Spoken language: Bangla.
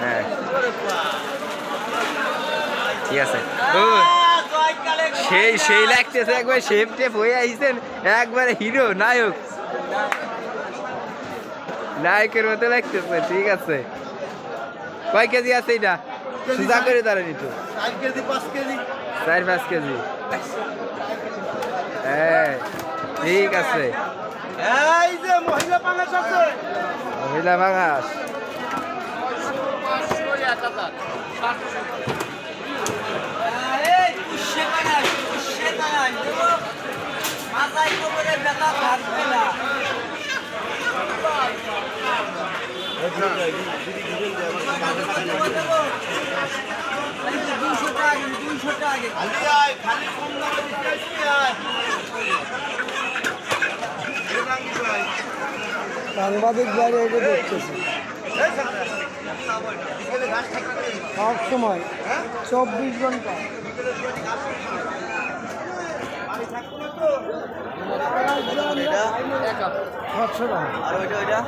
হ্যাঁ। ঠিক আছে। ও সেই সেই লাগতেছে একবার শেপ টেপ হয়ে আইছেন একবারে হিরো নায়ক। নায়কের মতো লাগতেছে ঠিক আছে। কয় কেজি আছে এটা? সুজা করে দাঁড়ান একটু। চার কেজি পাঁচ কেজি। হ্যাঁ ঠিক আছে। মহিলা বাঙাস খালি আয় খালি কম দামে দিতে আসবি আয় এই রাঙ্গি ভাই। সাংবাদিক বাইরে এটা দেখতেছি সব সময়। চব্বিশ ঘণ্টা। সাতশো টাকা। আর ওইটা ওইটা